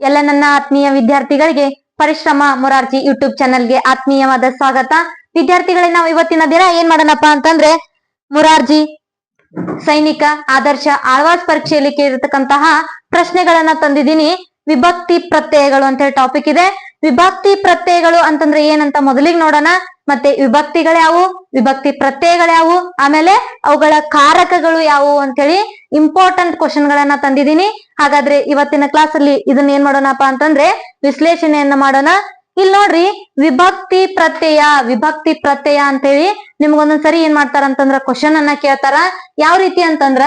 ಎಲ್ಲ ನನ್ನ ಆತ್ಮೀಯ ವಿದ್ಯಾರ್ಥಿಗಳಿಗೆ ಪರಿಶ್ರಮ ಮೊರಾರ್ಜಿ ಯೂಟ್ಯೂಬ್ ಚಾನೆಲ್ಗೆ ಆತ್ಮೀಯವಾದ ಸ್ವಾಗತ. ವಿದ್ಯಾರ್ಥಿಗಳೇ, ನಾವು ಇವತ್ತಿನ ದಿನ ಏನ್ ಮಾಡೋಣಪ್ಪ ಅಂತಂದ್ರೆ ಮೊರಾರ್ಜಿ ಸೈನಿಕ ಆದರ್ಶ ಆಳ್ವಾಸ್ ಪರೀಕ್ಷೆಯಲ್ಲಿ ಕೇಳಿರ್ತಕ್ಕಂತಹ ಪ್ರಶ್ನೆಗಳನ್ನ ತಂದಿದ್ದೀನಿ. ವಿಭಕ್ತಿ ಪ್ರತ್ಯಯಗಳು ಅಂತ ಹೇಳಿ ಟಾಪಿಕ್ ಇದೆ. ವಿಭಕ್ತಿ ಪ್ರತ್ಯಯಗಳು ಅಂತಂದ್ರೆ ಏನಂತ ಮೊದಲಿಗೆ ನೋಡೋಣ. ಮತ್ತೆ ವಿಭಕ್ತಿಗಳು ಯಾವು ವಿಭಕ್ತಿ ಪ್ರತ್ಯಯಗಳು ಯಾವು ಆಮೇಲೆ ಅವುಗಳ ಕಾರಕಗಳು ಯಾವುವು ಅಂತೇಳಿ ಇಂಪಾರ್ಟೆಂಟ್ ಕ್ವಶನ್ ಗಳನ್ನ ತಂದಿದ್ದೀನಿ. ಹಾಗಾದ್ರೆ ಇವತ್ತಿನ ಕ್ಲಾಸ್ ಅಲ್ಲಿ ಇದನ್ನ ಏನ್ ಮಾಡೋಣಪ್ಪ ಅಂತಂದ್ರೆ ವಿಶ್ಲೇಷಣೆಯನ್ನ ಮಾಡೋಣ. ಇಲ್ಲಿ ನೋಡ್ರಿ, ವಿಭಕ್ತಿ ಪ್ರತ್ಯಯ ವಿಭಕ್ತಿ ಪ್ರತ್ಯಯ ಅಂತ ಅಂತೇಳಿ ನಿಮ್ಗೊಂದೊಂದ್ಸರಿ ಏನ್ ಮಾಡ್ತಾರ ಅಂತಂದ್ರ ಕ್ವಶನ್ ಅನ್ನ ಕೇಳ್ತಾರ. ಯಾವ ರೀತಿ ಅಂತಂದ್ರ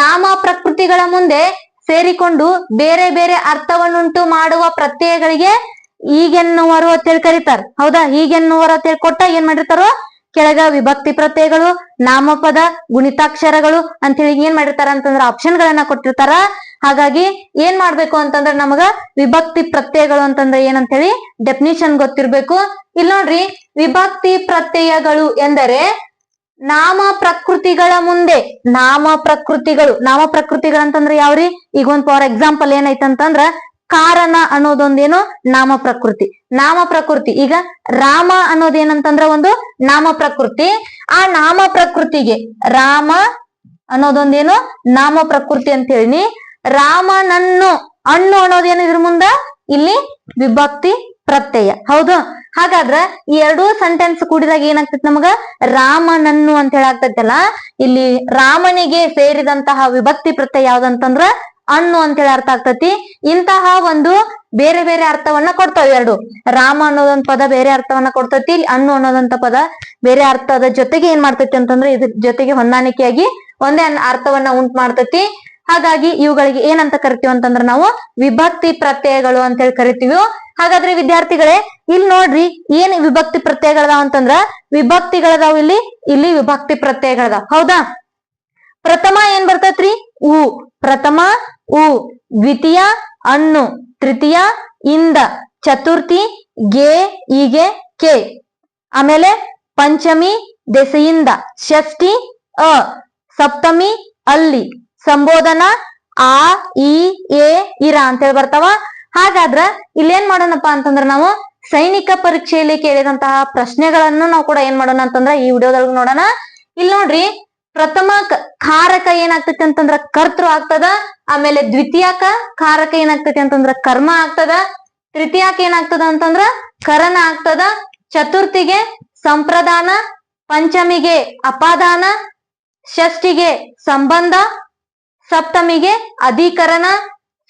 ನಾಮ ಪ್ರಕೃತಿಗಳ ಮುಂದೆ ಸೇರಿಕೊಂಡು ಬೇರೆ ಬೇರೆ ಅರ್ಥವನ್ನುಂಟು ಮಾಡುವ ಪ್ರತ್ಯಯಗಳಿಗೆ ಈಗೆನ್ನುವರು ಅಂತೇಳಿ ಕರೀತಾರ. ಹೌದಾ? ಹೀಗೆನ್ನುವರು ಅಂತೇಳಿ ಕೊಟ್ಟ ಏನ್ ಮಾಡಿರ್ತಾರೋ? ಕೆಳಗ ವಿಭಕ್ತಿ ಪ್ರತ್ಯಯಗಳು, ನಾಮಪದ, ಗುಣಿತಾಕ್ಷರಗಳು ಅಂತ ಹೇಳಿ ಏನ್ ಮಾಡಿರ್ತಾರ ಅಂತಂದ್ರ ಆಪ್ಷನ್ ಗಳನ್ನ ಕೊಟ್ಟಿರ್ತಾರ. ಹಾಗಾಗಿ ಏನ್ ಮಾಡ್ಬೇಕು ಅಂತಂದ್ರ ನಮಗ ವಿಭಕ್ತಿ ಪ್ರತ್ಯಯಗಳು ಅಂತಂದ್ರೆ ಏನಂತೇಳಿ ಡೆಫಿನಿಷನ್ ಗೊತ್ತಿರ್ಬೇಕು. ಇಲ್ಲಿ ನೋಡ್ರಿ, ವಿಭಕ್ತಿ ಪ್ರತ್ಯಯಗಳು ಎಂದರೆ ನಾಮ ಪ್ರಕೃತಿಗಳ ಮುಂದೆ, ನಾಮ ಪ್ರಕೃತಿಗಳು, ನಾಮ ಪ್ರಕೃತಿಗಳಂತಂದ್ರೆ ಯಾವ್ರಿ? ಈಗ ಒಂದ್ ಫಾರ್ ಎಕ್ಸಾಂಪಲ್ ಏನೈತಂತಂದ್ರ ಕಾರಣ ಅನ್ನೋದೊಂದೇನು ನಾಮ ಪ್ರಕೃತಿ. ನಾಮ ಪ್ರಕೃತಿ, ಈಗ ರಾಮ ಅನ್ನೋದೇನಂತಂದ್ರ ಒಂದು ನಾಮ ಪ್ರಕೃತಿ. ಆ ನಾಮ ಪ್ರಕೃತಿಗೆ ರಾಮ ಅನ್ನೋದೊಂದೇನು ನಾಮ ಪ್ರಕೃತಿ ಅಂತ ಹೇಳಿ ರಾಮನನ್ನು ಅಣ್ಣು ಅನ್ನೋದೇನು ಇದ್ರ ಮುಂದ? ಇಲ್ಲಿ ವಿಭಕ್ತಿ ಪ್ರತ್ಯಯ. ಹೌದು? ಹಾಗಾದ್ರ ಈ ಎರಡೂ ಸೆಂಟೆನ್ಸ್ ಕೂಡಿದಾಗ ಏನಾಗ್ತೈತಿ ನಮಗ? ರಾಮನನ್ನು ಅಂತ ಹೇಳಾಗ್ತೈತಲ್ಲ ಇಲ್ಲಿ ರಾಮನಿಗೆ ಸೇರಿದಂತಹ ವಿಭಕ್ತಿ ಪ್ರತ್ಯಯ ಯಾವ್ದಂತಂದ್ರ ಹಣ್ಣು ಅಂತೇಳಿ ಅರ್ಥ ಆಗ್ತತಿ. ಇಂತಹ ಒಂದು ಬೇರೆ ಬೇರೆ ಅರ್ಥವನ್ನ ಕೊಡ್ತಾವ ಎರಡು. ರಾಮ ಅನ್ನೋದೊಂದ್ ಪದ ಬೇರೆ ಅರ್ಥವನ್ನ ಕೊಡ್ತತಿ. ಅಣ್ಣು ಅನ್ನೋದಂತ ಪದ ಬೇರೆ ಅರ್ಥದ ಜೊತೆಗೆ ಏನ್ ಮಾಡ್ತೈತಿ ಅಂತಂದ್ರೆ ಇದ್ರ ಜೊತೆಗೆ ಹೊಂದಾಣಿಕೆಯಾಗಿ ಒಂದೇ ಅರ್ಥವನ್ನ ಉಂಟು ಮಾಡ್ತತಿ. ಹಾಗಾಗಿ ಇವುಗಳಿಗೆ ಏನಂತ ಕರಿತೀವಿ ಅಂತಂದ್ರ ನಾವು ವಿಭಕ್ತಿ ಪ್ರತ್ಯಯಗಳು ಅಂತ ಹೇಳಿ ಕರಿತೀವಿ. ಹಾಗಾದ್ರೆ ವಿದ್ಯಾರ್ಥಿಗಳೇ ಇಲ್ಲಿ ನೋಡ್ರಿ ಏನ್ ವಿಭಕ್ತಿ ಪ್ರತ್ಯಯಗಳದಾವ ಅಂತಂದ್ರ ವಿಭಕ್ತಿಗಳದಾವ್ ಇಲ್ಲಿ ಇಲ್ಲಿ ವಿಭಕ್ತಿ ಪ್ರತ್ಯಯಗಳದಾವ್. ಹೌದಾ? ಪ್ರಥಮ ಏನ್ ಬರ್ತೈತ್ರಿ? ಉ. ಪ್ರಥಮ ಉ, ದ್ವಿತೀಯ, ಅನ್ನು, ತೃತೀಯ, ಇಂದ, ಚತುರ್ಥಿ, ಗೆ ಈಗೆ ಕೆ. ಆಮೇಲೆ ಪಂಚಮಿ, ದೆಸೆಯಿಂದ, ಷಷ್ಠಿ, ಅ. ಸಪ್ತಮಿ, ಅಲ್ಲಿ. ಸಂಬೋಧನ, ಆ, ಇ, ಎ, ಇರ ಅಂತೇಳಿ ಬರ್ತಾವ. ಹಾಗಾದ್ರ ಇಲ್ಲೇನ್ ಮಾಡೋಣಪ್ಪ ಅಂತಂದ್ರ ನಾವು ಸೈನಿಕ ಪರೀಕ್ಷೆಯಲ್ಲಿ ಕೇಳಿದಂತಹ ಪ್ರಶ್ನೆಗಳನ್ನು ನಾವು ಕೂಡ ಏನ್ ಮಾಡೋಣ ಅಂತಂದ್ರ ಈ ವಿಡಿಯೋದೊಳಗೆ ನೋಡೋಣ. ಇಲ್ಲಿ ನೋಡ್ರಿ ಪ್ರಥಮ ಕಾರಕ ಏನಾಗ್ತೈತಿ ಅಂತಂದ್ರ ಕರ್ತೃ ಆಗ್ತದ, ಆಮೇಲೆ ದ್ವಿತೀಯಕ ಕಾರಕ ಏನಾಗ್ತೈತಿ ಅಂತಂದ್ರ ಕರ್ಮ ಆಗ್ತದ, ತೃತೀಯಕ ಏನಾಗ್ತದ ಅಂತಂದ್ರ ಕರಣ ಆಗ್ತದ, ಚತುರ್ಥಿಗೆ ಸಂಪ್ರದಾನ, ಪಂಚಮಿಗೆ ಅಪಾದಾನ, ಷಷ್ಠಿಗೆ ಸಂಬಂಧ, ಸಪ್ತಮಿಗೆ ಅಧಿಕರಣ,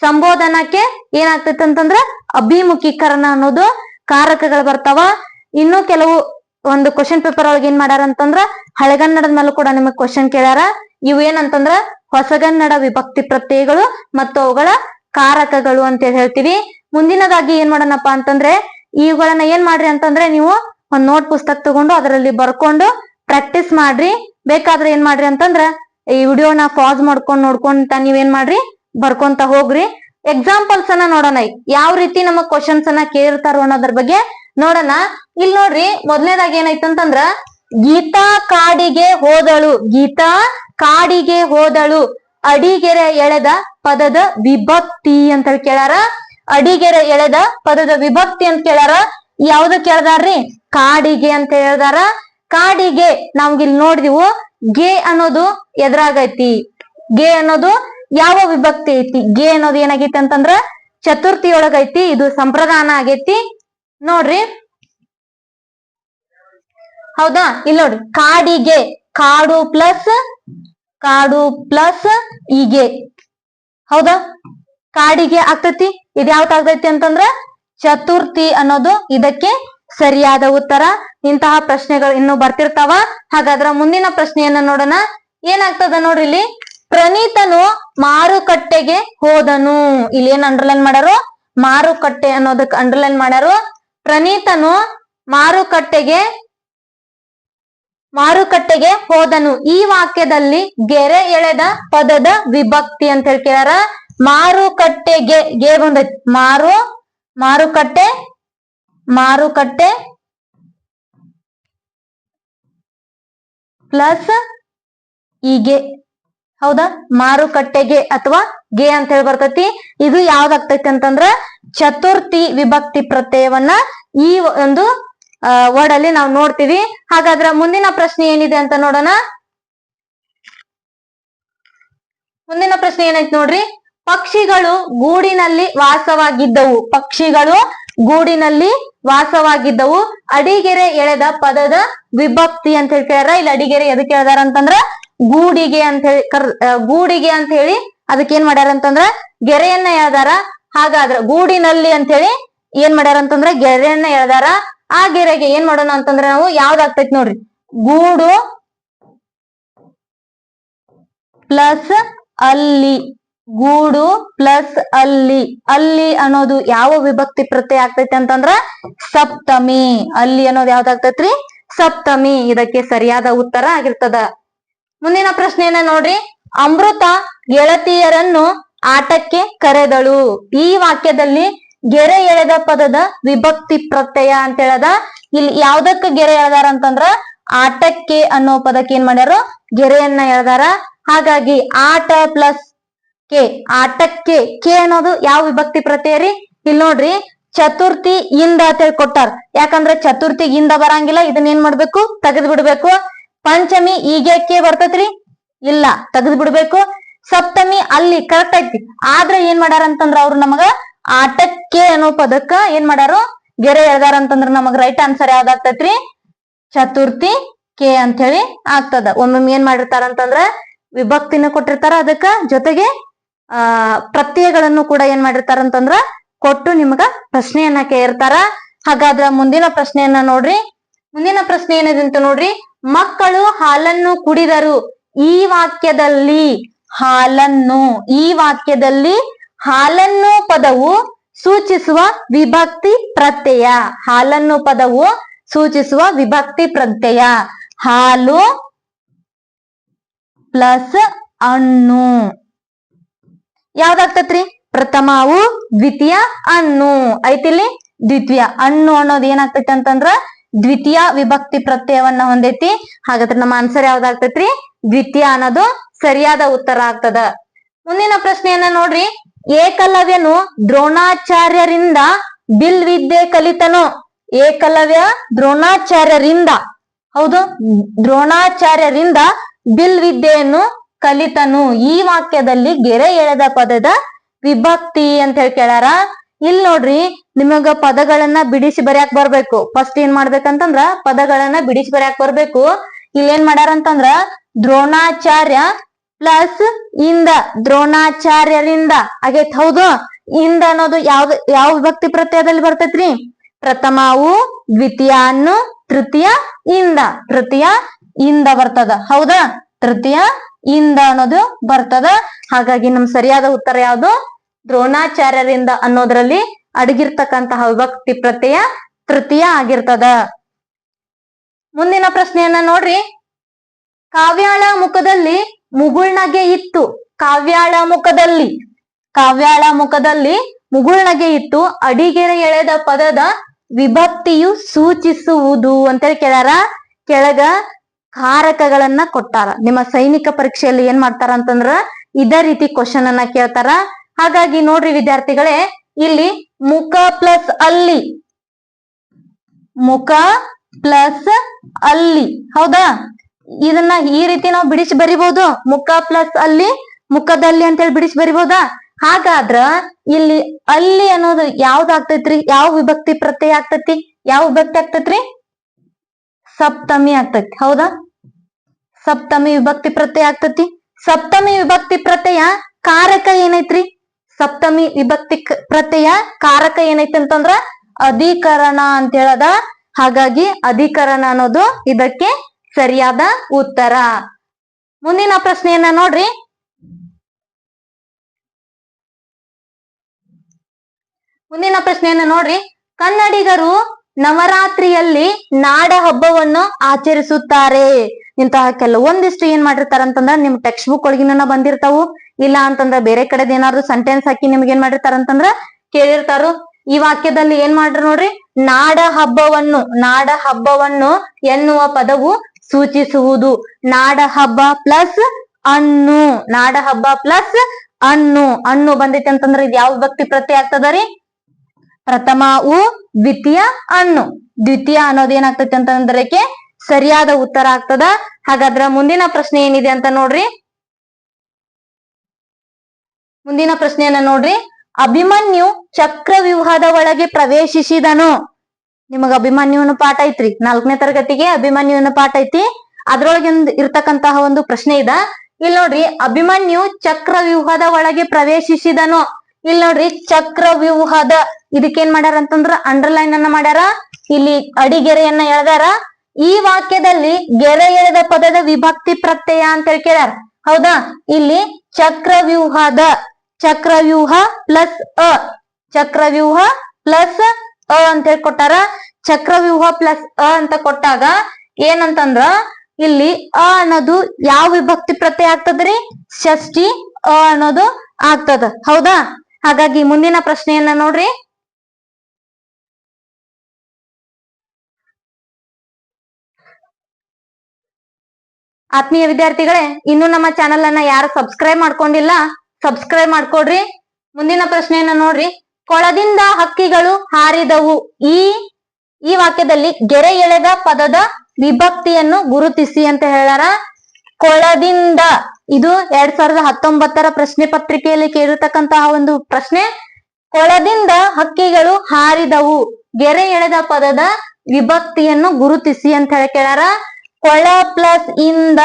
ಸಂಬೋಧನಕ್ಕೆ ಏನಾಗ್ತೈತಿ ಅಂತಂದ್ರ ಅಭಿಮುಖೀಕರಣ ಅನ್ನೋದು ಕಾರಕಗಳು ಬರ್ತಾವ. ಇನ್ನು ಕೆಲವು ಒಂದು ಕ್ವಶನ್ ಪೇಪರ್ ಒಳಗೆ ಏನ್ ಮಾಡ್ಯಾರ ಅಂತಂದ್ರ ಹಳೆಗನ್ನಡದ ಮೇಲೂ ಕೂಡ ನಿಮಗ್ ಕ್ವಶನ್ ಕೇಳ್ಯಾರ. ಇವು ಏನಂತಂದ್ರ ಹೊಸಗನ್ನಡ ವಿಭಕ್ತಿ ಪ್ರತ್ಯಯಗಳು ಮತ್ತು ಅವುಗಳ ಕಾರಕಗಳು ಅಂತ ಹೇಳಿ ಹೇಳ್ತೀವಿ. ಮುಂದಿನದಾಗಿ ಏನ್ ಮಾಡೋಣಪ್ಪ ಅಂತಂದ್ರೆ ಇವುಗಳನ್ನ ಏನ್ ಮಾಡ್ರಿ ಅಂತಂದ್ರೆ ನೀವು ಒಂದ್ ನೋಟ್ ಪುಸ್ತಕ ತಗೊಂಡು ಅದರಲ್ಲಿ ಬರ್ಕೊಂಡು ಪ್ರಾಕ್ಟೀಸ್ ಮಾಡ್ರಿ. ಬೇಕಾದ್ರೆ ಏನ್ ಮಾಡ್ರಿ ಅಂತಂದ್ರ ಈ ವಿಡಿಯೋನ ಪಾಸ್ ಮಾಡ್ಕೊಂಡ್ ನೋಡ್ಕೊಂತ ನೀವೇನ್ ಮಾಡ್ರಿ? ಬರ್ಕೊಂತ ಹೋಗ್ರಿ. ಎಕ್ಸಾಂಪಲ್ಸ್ ಅನ್ನ ನೋಡೋಣ. ಯಾವ ರೀತಿ ನಮಗ್ ಕ್ವಶನ್ಸ್ ಅನ್ನ ಕೇಳಿರ್ತಾರೋ ಅನ್ನೋದ್ರ ಬಗ್ಗೆ ನೋಡೋಣ. ಇಲ್ಲಿ ನೋಡ್ರಿ ಮೊದಲನೇದಾಗಿ ಏನಾಯ್ತಂತಂದ್ರ ಗೀತಾ ಕಾಡಿಗೆ ಹೋದಳು. ಗೀತಾ ಕಾಡಿಗೆ ಹೋದಳು. ಅಡಿಗೆರೆ ಎಳೆದ ಪದದ ವಿಭಕ್ತಿ ಅಂತ ಹೇಳಿ ಕೇಳ್ಯಾರ. ಅಡಿಗೆರೆ ಎಳೆದ ಪದದ ವಿಭಕ್ತಿ ಅಂತ ಕೇಳಾರ ಯಾವ್ದು ಕೇಳ್ದಾರ್ರಿ? ಕಾಡಿಗೆ ಅಂತ ಹೇಳ್ದಾರ. ಕಾಡಿಗೆ ಇಲ್ಲಿ ನೋಡಿದಿವು. ಗೆ ಅನ್ನೋದು ಎದುರಾಗೈತಿ. ಗೆ ಅನ್ನೋದು ಯಾವ ವಿಭಕ್ತಿ ಐತಿ? ಗೆ ಅನ್ನೋದು ಏನಾಗೈತಿ ಅಂತಂದ್ರ ಚತುರ್ಥಿಯೊಳಗೈತಿ. ಇದು ಸಂಪ್ರದಾನ ಆಗೈತಿ. ನೋಡ್ರಿ. ಹೌದಾ? ಇಲ್ಲಿ ನೋಡ್ರಿ. ಕಾಡಿಗೆ. ಕಾಡು ಪ್ಲಸ್ ಕಾಡು ಪ್ಲಸ್ ಈಗೆ ಹೌದಾ? ಕಾಡಿಗೆ ಆಗ್ತೈತಿ. ಇದು ಯಾವ್ದು ಆಗ್ತೈತಿ ಅಂತಂದ್ರ ಚತುರ್ಥಿ ಅನ್ನೋದು ಇದಕ್ಕೆ ಸರಿಯಾದ ಉತ್ತರ. ಇಂತಹ ಪ್ರಶ್ನೆಗಳು ಇನ್ನು ಬರ್ತಿರ್ತಾವ. ಹಾಗಾದ್ರ ಮುಂದಿನ ಪ್ರಶ್ನೆಯನ್ನ ನೋಡೋಣ. ಏನಾಗ್ತದ ನೋಡ್ರಿ ಇಲ್ಲಿ? ಪ್ರಣೀತನು ಮಾರುಕಟ್ಟೆಗೆ ಹೋದನು. ಇಲ್ಲಿ ಏನ್ ಅಂಡರ್ಲೈನ್ ಮಾಡ್ಯಾರು? ಮಾರುಕಟ್ಟೆ ಅನ್ನೋದಕ್ಕೆ ಅಂಡರ್ಲೈನ್ ಮಾಡ್ಯಾರು? ಪ್ರಣೀತನು ಮಾರುಕಟ್ಟೆಗೆ ಮಾರುಕಟ್ಟೆಗೆ ಹೋದನು. ಈ ವಾಕ್ಯದಲ್ಲಿ ಗೆರೆ ಎಳೆದ ಪದದ ವಿಭಕ್ತಿ ಅಂತ ಹೇಳಿ ಕೇಳ್ಯಾರ. ಮಾರುಕಟ್ಟೆಗೆ, ಗೆ ಬಂದೈತಿ ಮಾರು, ಮಾರುಕಟ್ಟೆ ಮಾರುಕಟ್ಟೆ ಪ್ಲಸ್ ಈಗೆ ಹೌದಾ? ಮಾರುಕಟ್ಟೆಗೆ ಅಥವಾ ಗೆ ಅಂತ ಹೇಳಿ ಬರ್ತೈತಿ. ಇದು ಯಾವ್ದಾಗ್ತೈತಿ ಅಂತಂದ್ರ ಚತುರ್ಥಿ ವಿಭಕ್ತಿ ಪ್ರತ್ಯಯವನ್ನ ಈ ಒಂದು ವರ್ಡ್ ಅಲ್ಲಿ ನಾವು ನೋಡ್ತೀವಿ. ಹಾಗಾದ್ರ ಮುಂದಿನ ಪ್ರಶ್ನೆ ಏನಿದೆ ಅಂತ ನೋಡೋಣ. ಮುಂದಿನ ಪ್ರಶ್ನೆ ಏನೈತಿ ನೋಡ್ರಿ? ಪಕ್ಷಿಗಳು ಗೂಡಿನಲ್ಲಿ ವಾಸವಾಗಿದ್ದವು. ಪಕ್ಷಿಗಳು ಗೂಡಿನಲ್ಲಿ ವಾಸವಾಗಿದ್ದವು. ಅಡಿಗೆರೆ ಎಳೆದ ಪದದ ವಿಭಕ್ತಿ ಅಂತ ಹೇಳಿ ಕೇಳ್ಯಾರ ಇಲ್ಲಿ ಅಡಿಗೆರೆ ಎದಕ್ಕೆ ಹೇಳ್ದಾರ ಅಂತಂದ್ರ ಗೂಡಿಗೆ ಅಂತ ಹೇಳಿ ಕರ್ ಗೂಡಿಗೆ ಅಂತ ಹೇಳಿ ಅದಕ್ಕೆ ಏನ್ ಮಾಡ್ಯಾರ ಅಂತಂದ್ರ ಗೆರೆಯನ್ನ ಎಳ್ದಾರ. ಹಾಗಾದ್ರ ಗೂಡಿನಲ್ಲಿ ಅಂತ ಹೇಳಿ ಏನ್ ಮಾಡ್ಯಾರ ಅಂತಂದ್ರ ಗೆರೆಯನ್ನ ಎಳ್ದಾರ. ಆ ಗೆರೆಗೆ ಏನ್ ಮಾಡೋಣ ಅಂತಂದ್ರ ನಾವು ಯಾವ್ದಾಗ್ತೈತಿ ನೋಡ್ರಿ. ಗೂಡು ಪ್ಲಸ್ ಅಲ್ಲಿ. ಗೂಡು ಪ್ಲಸ್ ಅಲ್ಲಿ. ಅಲ್ಲಿ ಅನ್ನೋದು ಯಾವ ವಿಭಕ್ತಿ ಪ್ರತ್ಯಯ ಆಗ್ತೈತಿ ಅಂತಂದ್ರ ಸಪ್ತಮಿ. ಅಲ್ಲಿ ಅನ್ನೋದು ಯಾವ್ದಾಗ್ತೈತ್ರಿ ಸಪ್ತಮಿ. ಇದಕ್ಕೆ ಸರಿಯಾದ ಉತ್ತರ ಆಗಿರ್ತದ. ಮುಂದಿನ ಪ್ರಶ್ನೆಯನ್ನ ನೋಡ್ರಿ. ಅಮೃತ ಗೆಳತಿಯರನ್ನು ಆಟಕ್ಕೆ ಕರೆದಳು. ಈ ವಾಕ್ಯದಲ್ಲಿ ಗೆರೆ ಎಳೆದ ಪದದ ವಿಭಕ್ತಿ ಪ್ರತ್ಯಯ ಅಂತ ಹೇಳದ. ಇಲ್ಲಿ ಯಾವ್ದಕ್ಕ ಗೆರೆ ಎಳೆದಾರ ಅಂತಂದ್ರ ಆಟಕ್ಕೆ ಅನ್ನೋ ಪದಕ್ಕೆ ಏನ್ ಮಾಡ್ಯಾರ? ಗೆರೆಯನ್ನ ಎಳೆದಾರ. ಹಾಗಾಗಿ ಆಟ ಪ್ಲಸ್ ಕೆ, ಆಟಕ್ಕೆ ಕೆ ಅನ್ನೋದು ಯಾವ ವಿಭಕ್ತಿ ಪ್ರತ್ಯಯ ರೀ? ಇಲ್ಲಿ ನೋಡ್ರಿ, ಚತುರ್ಥಿ ಇಂದ ಅಂತ ಹೇಳಿ ಕೊಟ್ಟಾರ. ಯಾಕಂದ್ರ ಚತುರ್ಥಿ ಇಂದ ಬರಂಗಿಲ್ಲ, ಇದನ್ನ ಏನ್ ಮಾಡ್ಬೇಕು? ತೆಗೆದ್ ಬಿಡ್ಬೇಕು ಪಂಚಮಿ ಈಗ ಕೆ ಬರ್ತೈತ್ರಿ? ಇಲ್ಲ ತೆಗೆದ್ ಬಿಡ್ಬೇಕು ಸಪ್ತಮಿ ಅಲ್ಲಿ ಕರೆಕ್ಟ್ ಐತಿ. ಆದ್ರ ಏನ್ ಮಾಡ್ಯಾರ ಅಂತಂದ್ರ ಅವ್ರು ನಮಗ ಆಟಕ್ಕೆ ಅನ್ನೋ ಪದಕ್ಕ ಏನ್ ಮಾಡ್ಯಾರು? ಗೆರೆ ಎಳ್ದಾರ ಅಂತಂದ್ರ ನಮಗ್ ರೈಟ್ ಆನ್ಸರ್ ಯಾವ್ದಾಗ್ತೈತ್ರಿ ಚತುರ್ಥಿ ಕೆ ಅಂತ ಹೇಳಿ ಆಗ್ತದ. ಒಮ್ಮೊಮ್ಮೆ ಏನ್ ಮಾಡಿರ್ತಾರ ಅಂತಂದ್ರ ವಿಭಕ್ತಿನ ಕೊಟ್ಟಿರ್ತಾರ. ಅದಕ್ಕ ಜೊತೆಗೆ, ಆ, ಪ್ರತ್ಯಯಗಳನ್ನು ಕೂಡ ಏನ್ ಮಾಡಿರ್ತಾರ ಅಂತಂದ್ರ ಕೊಟ್ಟು ನಿಮಗ ಪ್ರಶ್ನೆಯನ್ನ ಕೇಳಿರ್ತಾರ ಹಾಗಾದ್ರ ಮುಂದಿನ ಪ್ರಶ್ನೆಯನ್ನ ನೋಡ್ರಿ. ಮುಂದಿನ ಪ್ರಶ್ನೆ ಏನಿದೆ ಅಂತ ನೋಡ್ರಿ? ಮಕ್ಕಳು ಹಾಲನ್ನು ಕುಡಿದರು. ಈ ವಾಕ್ಯದಲ್ಲಿ ಹಾಲನ್ನು. ಈ ವಾಕ್ಯದಲ್ಲಿ ಹಾಲನ್ನು ಪದವು ಸೂಚಿಸುವ ವಿಭಕ್ತಿ ಪ್ರತ್ಯಯ. ಹಾಲನ್ನು ಪದವು ಸೂಚಿಸುವ ವಿಭಕ್ತಿ ಪ್ರತ್ಯಯ. ಹಾಲು ಪ್ಲಸ್ ಹಣ್ಣು. ಯಾವ್ದಾಗ್ತತ್ರಿ? ಪ್ರಥಮವು ದ್ವಿತೀಯ ಹಣ್ಣು. ಐತಿಲ್ಲಿ? ದ್ವಿತೀಯ. ಅಣ್ಣು ಅನ್ನೋದು ಏನಾಗ್ತೈತಿ ಅಂತಂದ್ರ ದ್ವಿತೀಯ ವಿಭಕ್ತಿ ಪ್ರತ್ಯಯವನ್ನ ಹೊಂದೈತಿ. ಹಾಗಾದ್ರೆ ನಮ್ಮ ಆನ್ಸರ್ ಯಾವ್ದಾಗ್ತೈತ್ರಿ? ದ್ವಿತೀಯ ಅನ್ನೋದು ಸರಿಯಾದ ಉತ್ತರ ಆಗ್ತದ. ಮುಂದಿನ ಪ್ರಶ್ನೆಯನ್ನ ನೋಡ್ರಿ. ಏಕಲವ್ಯನು ದ್ರೋಣಾಚಾರ್ಯರಿಂದ ಬಿಲ್ ವಿದ್ಯೆ ಕಲಿತನು. ಏಕಲವ್ಯ ದ್ರೋಣಾಚಾರ್ಯರಿಂದ, ಹೌದು, ದ್ರೋಣಾಚಾರ್ಯರಿಂದ ಬಿಲ್ ವಿದ್ಯೆಯನ್ನು ಕಲಿತನು. ಈ ವಾಕ್ಯದಲ್ಲಿ ಗೆರೆ ಎಳೆದ ಪದದ ವಿಭಕ್ತಿ ಅಂತ ಹೇಳಿ ಕೇಳಾರ ಇಲ್ಲಿ ನೋಡ್ರಿ, ನಿಮಗ ಪದಗಳನ್ನ ಬಿಡಿಸಿ ಬರ್ಯಾಕ್ ಬರ್ಬೇಕು. ಫಸ್ಟ್ ಏನ್ ಮಾಡ್ಬೇಕಂತಂದ್ರ, ಪದಗಳನ್ನ ಬಿಡಿಸಿ ಬರ್ಯಾಕ್ ಬರ್ಬೇಕು. ಇಲ್ಲಿ ಏನ್ ಮಾಡ್ಯಾರ ಅಂತಂದ್ರ ದ್ರೋಣಾಚಾರ್ಯ ಪ್ಲಸ್ ಇಂದ, ದ್ರೋಣಾಚಾರ್ಯರಿಂದ ಆಗೈತ್, ಹೌದು. ಇಂದ ಅನ್ನೋದು ಯಾವ್ದು, ಯಾವ ವಿಭಕ್ತಿ ಪ್ರತ್ಯಯದಲ್ಲಿ ಬರ್ತೈತ್ರಿ? ಪ್ರಥಮವು ದ್ವಿತೀಯ ಅನ್ನು, ತೃತೀಯ ಇಂದ. ತೃತೀಯ ಇಂದ ಬರ್ತದ, ಹೌದಾ? ತೃತೀಯ ಇಂದ ಅನ್ನೋದು ಬರ್ತದ. ಹಾಗಾಗಿ ನಮ್ ಸರಿಯಾದ ಉತ್ತರ ಯಾವುದು? ದ್ರೋಣಾಚಾರ್ಯರಿಂದ ಅನ್ನೋದ್ರಲ್ಲಿ ಅಡಗಿರ್ತಕ್ಕಂತಹ ವಿಭಕ್ತಿ ಪ್ರತ್ಯಯ ತೃತೀಯ ಆಗಿರ್ತದ. ಮುಂದಿನ ಪ್ರಶ್ನೆಯನ್ನ ನೋಡ್ರಿ. ಕಾವ್ಯಾಳ ಮುಖದಲ್ಲಿ ಮುಗುಳ್ನಗೆ ಇತ್ತು. ಕಾವ್ಯಾಳ ಮುಖದಲ್ಲಿ ಕಾವ್ಯಾಳ ಮುಖದಲ್ಲಿ ಮುಗುಳ್ನಗೆ ಇತ್ತು. ಅಡಿಗೆರೆ ಎಳೆದ ಪದದ ವಿಭಕ್ತಿಯು ಸೂಚಿಸುವುದು ಅಂತೇಳಿ ಕೇಳ್ಯಾರ. ಕೆಳಗ ಕಾರಕಗಳನ್ನ ಕೊಟ್ಟಾರ. ನಿಮ್ಮ ಸೈನಿಕ ಪರೀಕ್ಷೆಯಲ್ಲಿ ಏನ್ ಮಾಡ್ತಾರ ಅಂತಂದ್ರ ಇದೇ ರೀತಿ ಕ್ವಶನ್ ಅನ್ನ ಕೇಳ್ತಾರ. ಹಾಗಾಗಿ ನೋಡ್ರಿ ವಿದ್ಯಾರ್ಥಿಗಳೇ, ಇಲ್ಲಿ ಮುಖ ಪ್ಲಸ್ ಅಲ್ಲಿ, ಮುಖ ಪ್ಲಸ್ ಅಲ್ಲಿ, ಹೌದಾ? ಇದನ್ನ ಈ ರೀತಿ ನಾವು ಬಿಡಿಸಿ ಬರಿಬಹುದು ಮುಖ ಪ್ಲಸ್ ಅಲ್ಲಿ ಮುಖದಲ್ಲಿ ಅಂತೇಳಿ ಬಿಡಿಸಿ ಬರಿಬಹುದಾ ಹಾಗಾದ್ರ ಇಲ್ಲಿ ಅಲ್ಲಿ ಅನ್ನೋದು ಯಾವ್ದು ಆಗ್ತೈತ್ರಿ? ಯಾವ ವಿಭಕ್ತಿ ಪ್ರತ್ಯಯ ಆಗ್ತೈತಿ? ಯಾವ ವಿಭಕ್ತಿ ಆಗ್ತೈತ್ರಿ? ಸಪ್ತಮಿ ಆಗ್ತೈತಿ. ಹೌದಾ? ಸಪ್ತಮಿ ವಿಭಕ್ತಿ ಪ್ರತ್ಯಯ ಆಗ್ತೈತಿ. ಸಪ್ತಮಿ ವಿಭಕ್ತಿ ಪ್ರತ್ಯಯ ಕಾರಕ ಏನೈತ್ರಿ? ಸಪ್ತಮಿ ವಿಭಕ್ತಿ ಪ್ರತ್ಯಯ ಕಾರಕ ಏನೈತಿ ಅಂತಂದ್ರ ಅಧಿಕರಣ ಅಂತ ಹೇಳದ. ಹಾಗಾಗಿ ಅಧಿಕರಣ ಅನ್ನೋದು ಇದಕ್ಕೆ ಸರಿಯಾದ ಉತ್ತರ. ಮುಂದಿನ ಪ್ರಶ್ನೆಯನ್ನ ನೋಡ್ರಿ. ಮುಂದಿನ ಪ್ರಶ್ನೆಯನ್ನ ನೋಡ್ರಿ. ಕನ್ನಡಿಗರು ನವರಾತ್ರಿಯಲ್ಲಿ ನಾಡ ಹಬ್ಬವನ್ನು ಆಚರಿಸುತ್ತಾರೆ. ಇಂತಹ ಕೆಲವೊಂದಿಷ್ಟು ಏನ್ ಮಾಡಿರ್ತಾರ ಅಂತಂದ್ರ ನಿಮ್ ಟೆಕ್ಸ್ಟ್ ಬುಕ್ ಒಳಗಿನ ಬಂದಿರ್ತಾವು. ಇಲ್ಲ ಅಂತಂದ್ರ ಬೇರೆ ಕಡೆದ ಏನಾದ್ರು ಸೆಂಟೆನ್ಸ್ ಹಾಕಿ ನಿಮ್ಗೆ ಏನ್ ಮಾಡಿರ್ತಾರ ಅಂತಂದ್ರ ಕೇಳಿರ್ತಾರು. ಈ ವಾಕ್ಯದಲ್ಲಿ ಏನ್ ಮಾಡ್ರಿ ನೋಡ್ರಿ. ನಾಡ ಹಬ್ಬವನ್ನು ನಾಡ ಹಬ್ಬವನ್ನು ಎನ್ನುವ ಪದವು ಸೂಚಿಸುವುದು ನಾಡ ಹಬ್ಬ ಪ್ಲಸ್ ಅನ್ನು. ನಾಡ ಹಬ್ಬ ಪ್ಲಸ್ ಅನ್ನು. ಅನ್ನು ಬಂದೈತಿ ಅಂತಂದ್ರೆ ಇದು ಯಾವ ವ್ಯಕ್ತಿ ಪ್ರತ್ಯಯ ಆಗ್ತದ ರೀ? ಪ್ರಥಮ ಉ, ದ್ವಿತೀಯ ಅನ್ನು. ದ್ವಿತೀಯ ಅನ್ನೋದು ಏನಾಗ್ತೈತಿ ಅಂತಂದ್ರಕ್ಕೆ ಸರಿಯಾದ ಉತ್ತರ ಆಗ್ತದ. ಹಾಗಾದ್ರ ಮುಂದಿನ ಪ್ರಶ್ನೆ ಏನಿದೆ ಅಂತ ನೋಡ್ರಿ. ಮುಂದಿನ ಪ್ರಶ್ನೆಯನ್ನ ನೋಡ್ರಿ. ಅಭಿಮನ್ಯು ಚಕ್ರವ್ಯೂಹದ ಒಳಗೆ ಪ್ರವೇಶಿಸಿದನು. ನಿಮಗ ಅಭಿಮನ್ಯುವಿನ ಪಾಠ ಐತ್ರಿ. ನಾಲ್ಕನೇ ತರಗತಿಗೆ ಅಭಿಮನ್ಯುವಿನ ಪಾಠ ಐತಿ. ಅದ್ರೊಳಗಿಂದ ಇರ್ತಕ್ಕಂತಹ ಒಂದು ಪ್ರಶ್ನೆ ಇದ. ಇಲ್ಲಿ ನೋಡ್ರಿ, ಅಭಿಮನ್ಯು ಚಕ್ರವ್ಯೂಹದ ಒಳಗೆ ಪ್ರವೇಶಿಸಿದನು? ಇಲ್ಲಿ ನೋಡ್ರಿ, ಚಕ್ರವ್ಯೂಹದ ಇದಕ್ಕೇನ್ ಮಾಡ್ಯಾರ ಅಂತಂದ್ರ ಅಂಡರ್ಲೈನ್ ಅನ್ನ ಮಾಡ್ಯಾರ. ಇಲ್ಲಿ ಅಡಿಗೆರೆಯನ್ನ ಎಳದಾರ. ಈ ವಾಕ್ಯದಲ್ಲಿ ಗೆರೆ ಎಳೆದ ಪದದ ವಿಭಕ್ತಿ ಪ್ರತ್ಯಯ ಅಂತ ಹೇಳಿ ಕೇಳ್ಯಾರ. ಹೌದಾ? ಇಲ್ಲಿ ಚಕ್ರವ್ಯೂಹದ, ಚಕ್ರವ್ಯೂಹ ಪ್ಲಸ್ ಅ. ಚಕ್ರವ್ಯೂಹ ಪ್ಲಸ್ ಅ ಅಂತ ಹೇಳಿ ಕೊಟ್ಟಾರ. ಚಕ್ರವ್ಯೂಹ ಪ್ಲಸ್ ಅ ಅಂತ ಕೊಟ್ಟಾಗ ಏನಂತಂದ್ರ ಇಲ್ಲಿ ಅ ಅನ್ನೋದು ಯಾವ ವಿಭಕ್ತಿ ಪ್ರತ್ಯಯ ಆಗ್ತದ್ರಿ? ಷಷ್ಠಿ ಅ ಅನ್ನೋದು ಆಗ್ತದ. ಹೌದಾ? ಹಾಗಾಗಿ ಮುಂದಿನ ಪ್ರಶ್ನೆಯನ್ನ ನೋಡ್ರಿ. ಆತ್ಮೀಯ ವಿದ್ಯಾರ್ಥಿಗಳೇ, ಇನ್ನು ನಮ್ಮ ಚಾನೆಲ್ ಅನ್ನ ಯಾರು ಸಬ್ಸ್ಕ್ರೈಬ್ ಮಾಡ್ಕೊಂಡಿಲ್ಲ, ಸಬ್ಸ್ಕ್ರೈಬ್ ಮಾಡ್ಕೊಡ್ರಿ. ಮುಂದಿನ ಪ್ರಶ್ನೆಯನ್ನ ನೋಡ್ರಿ. ಕೊಳದಿಂದ ಹಕ್ಕಿಗಳು ಹಾರಿದವು. ಈ ಈ ವಾಕ್ಯದಲ್ಲಿ ಗೆರೆ ಎಳೆದ ಪದದ ವಿಭಕ್ತಿಯನ್ನು ಗುರುತಿಸಿ ಅಂತ ಹೇಳ್ಯಾರ. ಕೊಳದಿಂದ, ಇದು ಎರಡ್ ಸಾವಿರದ ಹತ್ತೊಂಬತ್ತರ ಪ್ರಶ್ನೆ ಪತ್ರಿಕೆಯಲ್ಲಿ ಕೇಳಿರ್ತಕ್ಕಂತಹ ಒಂದು ಪ್ರಶ್ನೆ. ಕೊಳದಿಂದ ಹಕ್ಕಿಗಳು ಹಾರಿದವು. ಗೆರೆ ಎಳೆದ ಪದದ ವಿಭಕ್ತಿಯನ್ನು ಗುರುತಿಸಿ ಅಂತ ಹೇಳಿ ಕೇಳ್ಯಾರ. ಕೊಳ ಪ್ಲಸ್ ಇಂದ,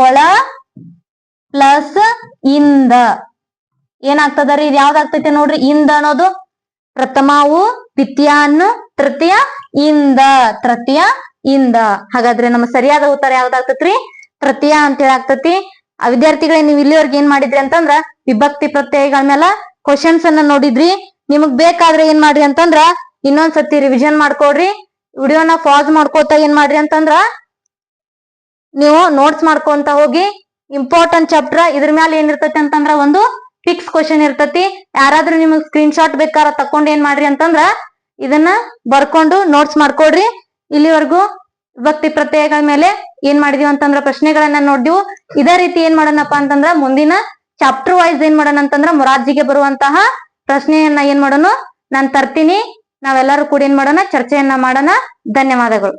ಕೊಳ ಪ್ಲಸ್ ಇಂದ. ಏನಾಗ್ತದ ರೀ ಇದು ಯಾವ್ದಾಗ್ತೈತೆ ನೋಡ್ರಿ? ಇಂದ ಅನ್ನೋದು ಪ್ರಥಮವು ದ್ವಿತೀಯ ಅನ್ನ, ತೃತೀಯ ಇಂದ. ತೃತೀಯ ಇಂದ. ಹಾಗಾದ್ರೆ ನಮ್ಮ ಸರಿಯಾದ ಉತ್ತರ ಯಾವ್ದಾಗ್ತೈತ್ರಿ? ತೃತೀಯ ಅಂತ ಹೇಳಿ ಆಗ್ತೈತಿ. ಆ ವಿದ್ಯಾರ್ಥಿಗಳೇ, ನೀವು ಇಲ್ಲಿವರೆಗೆ ಏನ್ ಮಾಡಿದ್ರಿ ಅಂತಂದ್ರ ವಿಭಕ್ತಿ ಪ್ರತ್ಯಯಗಳ ಮೇಲೆ ಕ್ವಶನ್ಸ್ ಅನ್ನ ನೋಡಿದ್ರಿ. ನಿಮಗ್ ಬೇಕಾದ್ರೆ ಏನ್ ಮಾಡ್ರಿ ಅಂತಂದ್ರ ಇನ್ನೊಂದ್ಸತಿ ರಿವಿಷನ್ ಮಾಡ್ಕೊಡ್ರಿ. ವಿಡಿಯೋನ ಪಾಸ್ ಮಾಡ್ಕೋತಾ ಏನ್ ಮಾಡ್ರಿ ಅಂತಂದ್ರ ನೀವು ನೋಟ್ಸ್ ಮಾಡ್ಕೊಂತ ಹೋಗಿ ಇಂಪಾರ್ಟೆಂಟ್ ಚಾಪ್ಟರ್ ಇದ್ರ ಮ್ಯಾಲ ಏನಿರ್ತೈತಿ ಅಂತಂದ್ರ ಒಂದು ಫಿಕ್ಸ್ ಕ್ವಶನ್ ಇರ್ತತಿ. ಯಾರಾದ್ರೂ ನಿಮಗ್ ಸ್ಕ್ರೀನ್ ಶಾಟ್ ಬೇಕಾರ ತಕೊಂಡ್ ಏನ್ ಮಾಡ್ರಿ ಅಂತಂದ್ರ ಇದನ್ನ ಬರ್ಕೊಂಡು ನೋಟ್ಸ್ ಮಾಡ್ಕೊಡ್ರಿ. ಇಲ್ಲಿವರೆಗೂ ವ್ಯಕ್ತಿ ಪ್ರತ್ಯಯಗಳ ಮೇಲೆ ಏನ್ ಮಾಡಿದೀವಿ ಅಂತಂದ್ರ ಪ್ರಶ್ನೆಗಳನ್ನ ನೋಡಿದ್ವು. ಇದೇ ರೀತಿ ಏನ್ ಮಾಡೋಣಪ್ಪ ಅಂತಂದ್ರ ಮುಂದಿನ ಚಾಪ್ಟರ್ ವೈಸ್ ಏನ್ ಮಾಡೋಣ ಅಂತಂದ್ರ ಮೊರಾರ್ಜಿಗೆ ಬರುವಂತಹ ಪ್ರಶ್ನೆಯನ್ನ ಏನ್ ಮಾಡೋಣ? ನಾನ್ ತರ್ತೀನಿ. ನಾವೆಲ್ಲರೂ ಕೂಡ ಏನ್ ಮಾಡೋಣ? ಚರ್ಚೆಯನ್ನ ಮಾಡೋಣ. ಧನ್ಯವಾದಗಳು.